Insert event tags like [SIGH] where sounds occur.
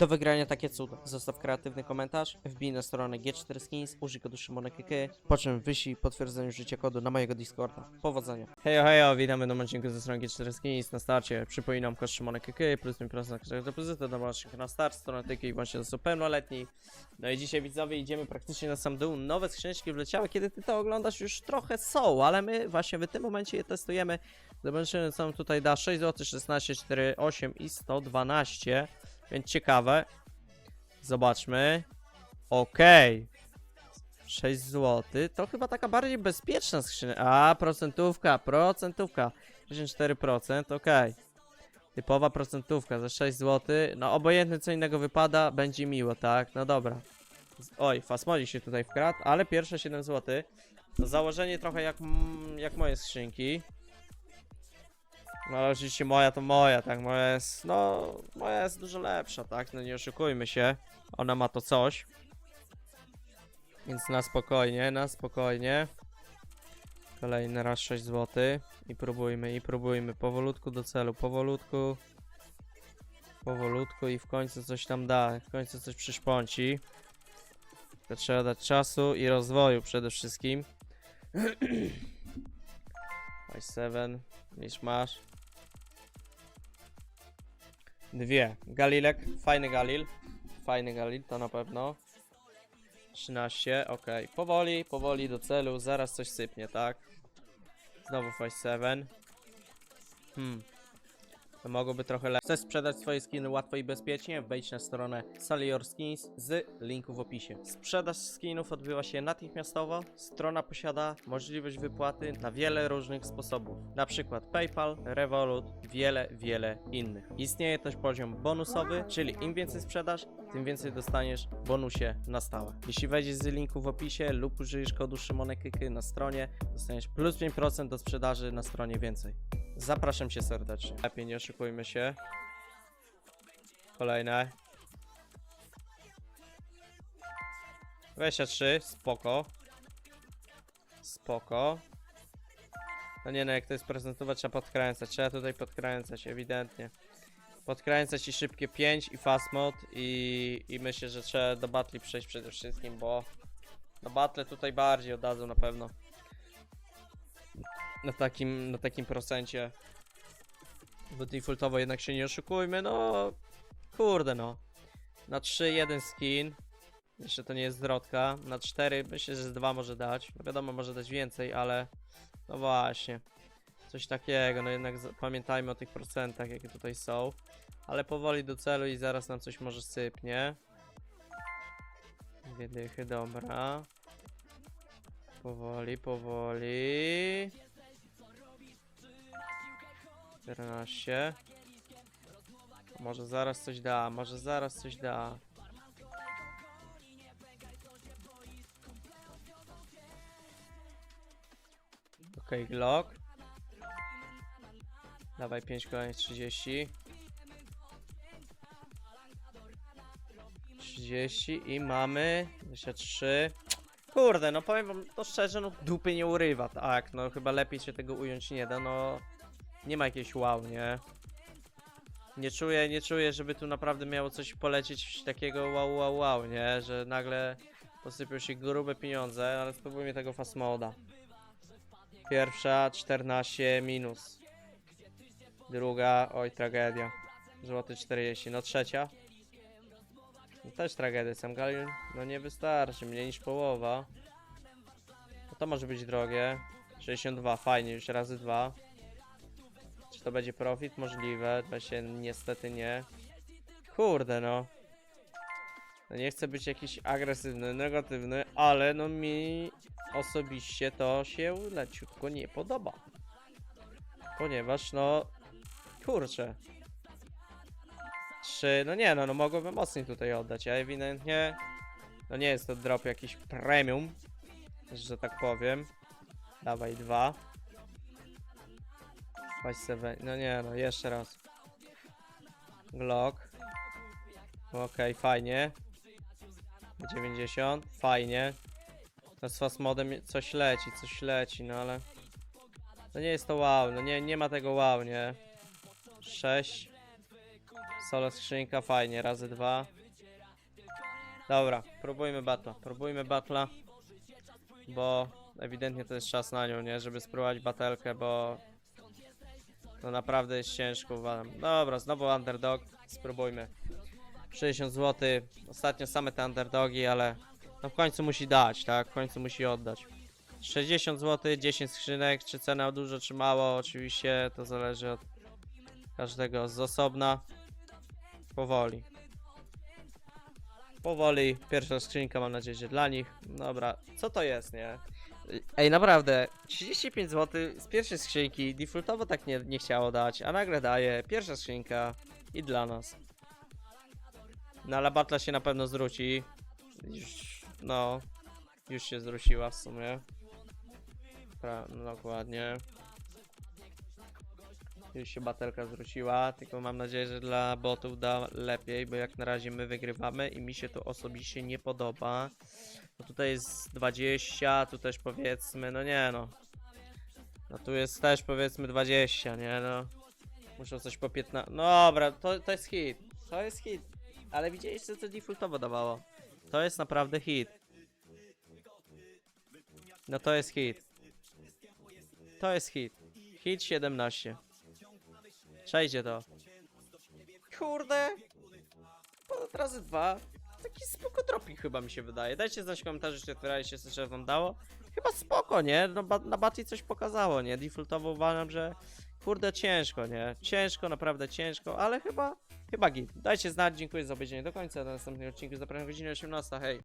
Do wygrania takie cuda. Zostaw kreatywny komentarz, wbij na stronę G4 Skins, użyj kodu SzymonekK, po czym wyślij potwierdzenie użycia kodu na mojego Discorda. Powodzenia. Hejo, hejo, witamy nowym odcinku ze strony G4 Skins. Na starcie przypominam kod SzymonekK, plus 5% na każdego depozytu, do na start, strona tylko i wyłącznie osób pełnoletnich. No i dzisiaj widzowie idziemy praktycznie na sam dół. Nowe skrzyneczki wleciały, kiedy ty to oglądasz już trochę są, ale my właśnie w tym momencie je testujemy. Zobaczymy co tutaj da 6 zł, 16, 4, 8 i 112. Więc ciekawe. Zobaczmy. Okej. 6 zł. To chyba taka bardziej bezpieczna skrzynia. A, procentówka, procentówka. 64%, okej. Typowa procentówka za 6 zł. No obojętnie co innego wypada, będzie miło, tak? No dobra. Oj, Fasmodzi się tutaj wkradł, ale pierwsze 7 zł. To założenie trochę jak, mm, jak moje skrzynki. No ale oczywiście moja to moja, tak? Moja jest, no, moja jest dużo lepsza, tak? No nie oszukujmy się. Ona ma to coś. Więc na spokojnie, na spokojnie. Kolejny raz 6 zł. I próbujmy, i próbujmy. Powolutku do celu, powolutku. Powolutku i w końcu coś tam da. W końcu coś przyszpąci. To trzeba dać czasu i rozwoju przede wszystkim. [CLEARS THROAT] 7, niż masz. Dwie. Galilek, fajny Galil. Fajny Galil, to na pewno. 13, ok. Powoli, powoli do celu, zaraz coś sypnie, tak? Znowu 7. Hmm. Mogłoby trochę lepiej. Chcesz sprzedać swoje skiny łatwo i bezpiecznie? Wejdź na stronę Salior Skins z linku w opisie. Sprzedaż skinów odbywa się natychmiastowo. Strona posiada możliwość wypłaty na wiele różnych sposobów. Na przykład PayPal, Revolut, wiele, wiele innych. Istnieje też poziom bonusowy, czyli im więcej sprzedasz, tym więcej dostaniesz bonusie na stałe. Jeśli wejdziesz z linku w opisie lub użyjesz kodu SzymonekKy na stronie, dostaniesz plus 5% do sprzedaży na stronie więcej. Zapraszam cię serdecznie. Lepiej nie oszukujmy się. Kolejne. 23, spoko. Spoko. No nie no, jak to jest prezentować, trzeba podkręcać. Trzeba tutaj podkręcać, ewidentnie. Podkręcać i szybkie 5 i fast mode i, i myślę, że trzeba do battle przejść przede wszystkim, bo na battle tutaj bardziej oddadzą na pewno. Na takim, na takim procencie. Bo defaultowo jednak się nie oszukujmy, no kurde no. Na 3 jeden skin. Jeszcze to nie jest zwrotka. Na 4 myślę, że z 2 może dać. No wiadomo, może dać więcej, ale no właśnie. Coś takiego, no jednak pamiętajmy o tych procentach, jakie tutaj są. Ale powoli do celu i zaraz nam coś może sypnie. Dwie dychy, dobra. Powoli, powoli. 14. Może zaraz coś da, może zaraz coś da. Okej, Glock. Dawaj 5 kolejnych 30. 30 i mamy 23. Kurde, no powiem wam to szczerze, no dupy nie urywa, tak, no chyba lepiej się tego ująć nie da, no nie ma jakiegoś wow, nie? Nie czuję, nie czuję, żeby tu naprawdę miało coś polecieć takiego wow, wow, wow, nie? Że nagle posypią się grube pieniądze, ale spróbujmy tego fast moda. Pierwsza 14 minus. Druga, oj tragedia. Złoty 40, no trzecia. No też tragedia, sam Galil, no nie wystarczy, mniej niż połowa. No to może być drogie. 62, fajnie, już razy dwa. Czy to będzie profit? Możliwe, się niestety nie. Kurde no. No nie chcę być jakiś agresywny, negatywny, ale no mi osobiście to się leciutko nie podoba. Ponieważ no, kurczę. Trzy, no nie no, no mogłoby mocniej tutaj oddać, a ewidentnie no nie jest to drop jakiś premium, że tak powiem. Dawaj dwa. Weź seven. No nie no, jeszcze raz. Glock. Okej, fajnie. 90, fajnie. No z fast modem coś leci, coś leci, no ale... No nie jest to wow, no nie, nie ma tego wow, nie? 6 Solo skrzynka, fajnie, razy dwa. Dobra, próbujmy batla. Próbujmy batla. Bo ewidentnie to jest czas na nią, nie? Żeby spróbować batelkę, bo no naprawdę jest ciężko, uważam. Dobra, znowu underdog. Spróbujmy. 60 zł. Ostatnio same te underdogi, ale no w końcu musi dać, tak? W końcu musi oddać. 60 zł, 10 skrzynek. Czy cena dużo, czy mało? Oczywiście to zależy od każdego z osobna. Powoli. Powoli. Pierwsza skrzynka, mam nadzieję, że dla nich. Dobra, co to jest, nie? Ej, naprawdę, 35 zł z pierwszej skrzynki, defaultowo tak nie, nie chciało dać, a nagle daje, pierwsza skrzynka i dla nas. No ale batla się na pewno zwróci. Już, no, już się zwróciła w sumie. Pra, no, dokładnie. Już się batelka zwróciła, tylko mam nadzieję, że dla botów da lepiej, bo jak na razie my wygrywamy i mi się to osobiście nie podoba. No tutaj jest 20, tu też powiedzmy, no nie no. No tu jest też powiedzmy 20, nie no. Muszą coś po 15. No dobra, to, to jest hit. To jest hit. Ale widzieliście co defaultowo dawało. To jest naprawdę hit. No to jest hit. To jest hit. Hit 17. Przejdzie to. Kurde. Ponad razy dwa. Taki spoko dropik chyba mi się wydaje. Dajcie znać w komentarzu, czy otwieraliście coś, że wam dało. Chyba spoko, nie? No, ba na Batty coś pokazało, nie? Defaultowo uważam, że kurde ciężko, nie? Ciężko, naprawdę ciężko, ale chyba, chyba git. Dajcie znać, dziękuję za obejrzenie do końca. Na następnym odcinku zapraszam o godzinie 18, hej.